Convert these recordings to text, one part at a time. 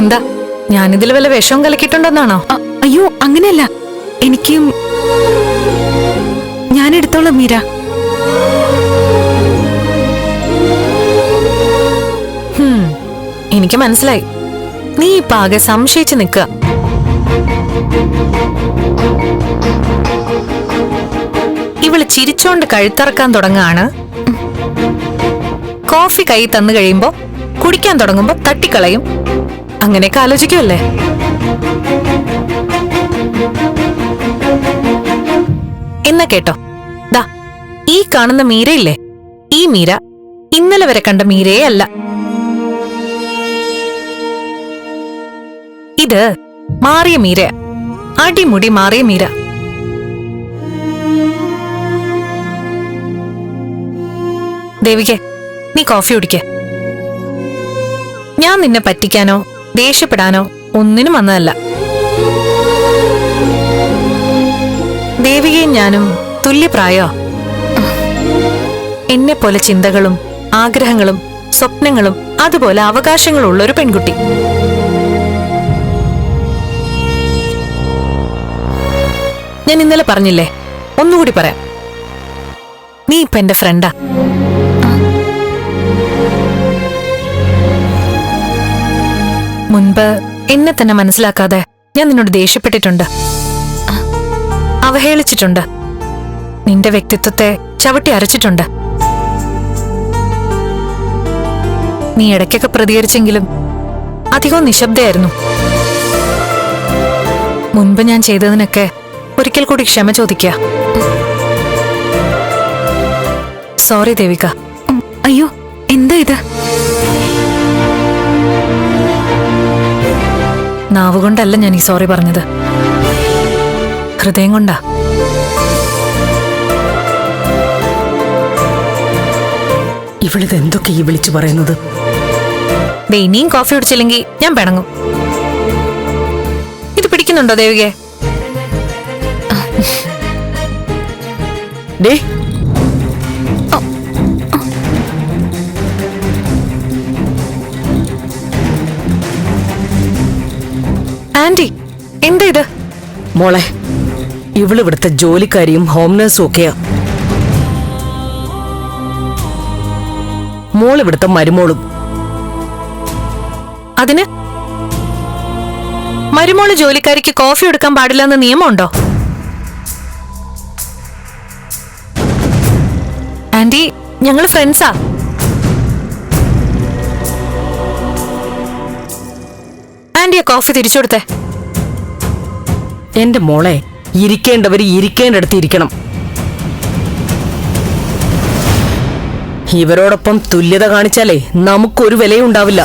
എന്താ? ഞാനിതിൽ വല്ല വിഷവും കലക്കിയിട്ടുണ്ടെന്നാണോ? അയ്യോ അങ്ങനെയല്ല. എനിക്കും ഞാൻ എടുത്തോളാം മീര. എനിക്ക് മനസ്സിലായി. നീ ഇപ്പ ആകെ സംശയിച്ച് നിൽക്കുക ഇവൾ ചിരിച്ചോണ്ട് കഴുത്തറക്കാൻ തുടങ്ങാണ്. കോഫി കൈ തന്നു കഴിയുമ്പോ കുടിക്കാൻ തുടങ്ങുമ്പോ തട്ടിക്കളയും. അങ്ങനെയൊക്കെ ആലോചിക്കുമല്ലേ എന്നാ കേട്ടോ. ദാ ഈ കാണുന്ന മീരയില്ലേ? ഈ മീര ഇന്നലെ വരെ കണ്ട മീരയെ അല്ല. ഇത് മാറിയ മീര. അടിമുടി മാറിയ മീര. ദേവികെ നീ കോഫി കുടിക്ക. ഞാൻ നിന്നെ പറ്റിക്കാനോ? ദേഷ്യപ്പെടാനോ ഒന്നിനും വന്നതല്ല. ദേവികയും ഞാനും തുല്യപ്രായോ? എന്നെ പോലെ ചിന്തകളും ആഗ്രഹങ്ങളും സ്വപ്നങ്ങളും അതുപോലെ അവകാശങ്ങളുള്ള ഒരു പെൺകുട്ടി. ഞാൻ ഇന്നലെ പറഞ്ഞില്ലേ? ഒന്നുകൂടി പറയാം. നീ ഇപ്പൊ എന്റെ ഫ്രണ്ടാ മുൻപ് എന്നെ തന്നെ മനസ്സിലാക്കാതെ ഞാൻ നിന്നോട് ദേഷ്യപ്പെട്ടിട്ടുണ്ട്. അവഹേളിച്ചിട്ടുണ്ട്. നിന്റെ വ്യക്തിത്വത്തെ ചവിട്ടി അരച്ചിട്ടുണ്ട്. നീ ഇടയ്ക്കൊക്കെ പ്രതികരിച്ചെങ്കിലും അധികവും നിശബ്ദയായിരുന്നു. മുൻപ് ഞാൻ ചെയ്തതിനൊക്കെ ഒരിക്കൽ കൂടി ക്ഷമ ചോദിക്കുക സോറി ദേവിക. അയ്യോ എന്താ ഇത്? നാവുകൊണ്ടല്ല ഞാൻ ഈ സോറി പറഞ്ഞത്. ഹൃദയം കൊണ്ടാ. ഇവളിത് എന്തൊക്കെ ഈ വിളിച്ചു പറയുന്നത്? ദേ ഇനിയും കോഫി കുടിച്ചില്ലെങ്കിൽ ഞാൻ പിണങ്ങും. ഇത് പിടിക്കുന്നുണ്ടോ ദേവികെ ഡേ ആന്റി എന്താ ഇത്? മോളെ ഇവളിവിടുത്തെ ജോലിക്കാരിയും ഹോം നേഴ്സും ഒക്കെയാ. മോളിവിടുത്തെ മരുമോളും. അതിന്? മരുമോൾ ജോലിക്കാരിക്ക് കോഫി എടുക്കാൻ പാടില്ലെന്ന് നിയമമുണ്ടോ? ആന്റി ഞങ്ങൾ ഫ്രണ്ട്സാ ആന്റിയെ കോഫി തിരിച്ചു കൊടുത്തേ എന്റെ മോളെ ഇരിക്കേണ്ടവര് ഇരിക്കേണ്ടടുത്ത് ഇരിക്കണം ഇവരോടൊപ്പം തുല്യത കാണിച്ചാലേ നമുക്കൊരു വിലയും ഉണ്ടാവില്ല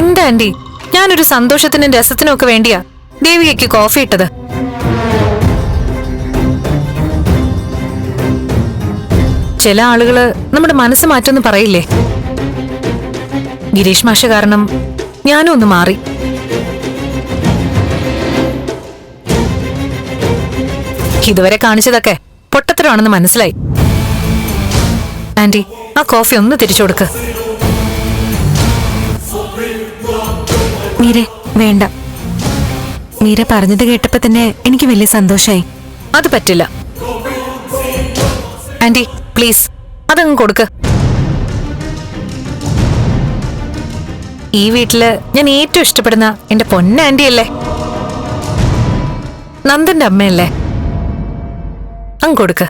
എന്താ ആന്റി? ഞാനൊരു സന്തോഷത്തിനും രസത്തിനും ഒക്കെ വേണ്ടിയാ ദേവികയ്ക്ക് കോഫി ഇട്ടത്. ചില ആളുകൾ നമ്മുടെ മനസ്സ് മാറ്റൊന്നും പറയില്ലേ? ഗിരീഷ് മാഷ കാരണം ഞാനും ഒന്ന് മാറി. ഇതുവരെ കാണിച്ചതൊക്കെ പൊട്ടത്തരമാണെന്ന് മനസ്സിലായി. ആന്റി ആ കോഫി ഒന്ന് തിരിച്ചു കൊടുക്ക്. മീര വേണ്ട. മീര പറഞ്ഞത് കേട്ടപ്പോ തന്നെ എനിക്ക് വലിയ സന്തോഷമായി അത് പറ്റില്ല. ആന്റി പ്ലീസ് അതങ്ങ് കൊടുക്ക്. ഈ വീട്ടിൽ ഞാൻ ഏറ്റവും ഇഷ്ടപ്പെടുന്ന എന്റെ പൊന്നാന്റി അല്ലേ നന്ദന്റെ അമ്മയല്ലേ? അങ്ങ് കൊടുക്ക്.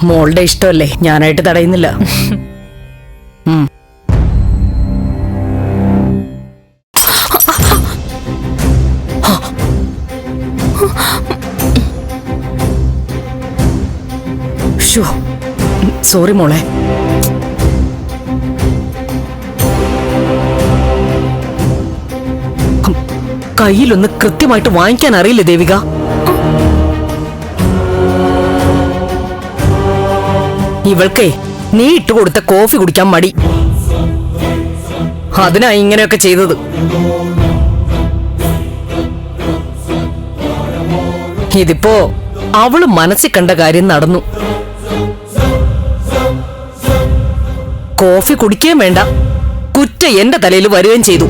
മോളുടെ ഇഷ്ടമല്ലേ? ഞാനായിട്ട് തടയുന്നില്ല. സോറി മോളെ. കയ്യിലൊന്ന് കൃത്യമായിട്ട് വാങ്ങിക്കാൻ അറിയില്ല ദേവിക? ഇവൾക്കേ നീ ഇട്ടുകൊടുത്ത കോഫി കുടിക്കാൻ മടി. അതിനാ ഇങ്ങനെയൊക്കെ ചെയ്തത്. ഇതിപ്പോ അവൾ മനസ്സിൽ കണ്ട കാര്യം നടന്നു. കോഫി കുടിക്കുകയും വേണ്ട. കുറ്റ എന്റെ തലയിൽ വരികയും ചെയ്തു.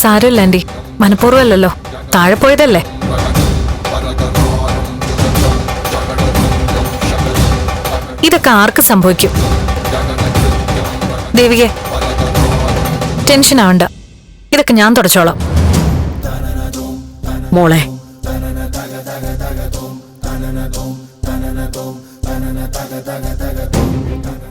സാരമില്ല ആന്റി മനഃപൂർവമല്ലല്ലോ. താഴെ പോയതല്ലേ? ഇതൊക്കെ ആർക്ക് സംഭവിക്കും? ദേവികെ ടെൻഷൻ ആവണ്ട. ഇതൊക്കെ ഞാൻ തുടച്ചോളാം. മോളെ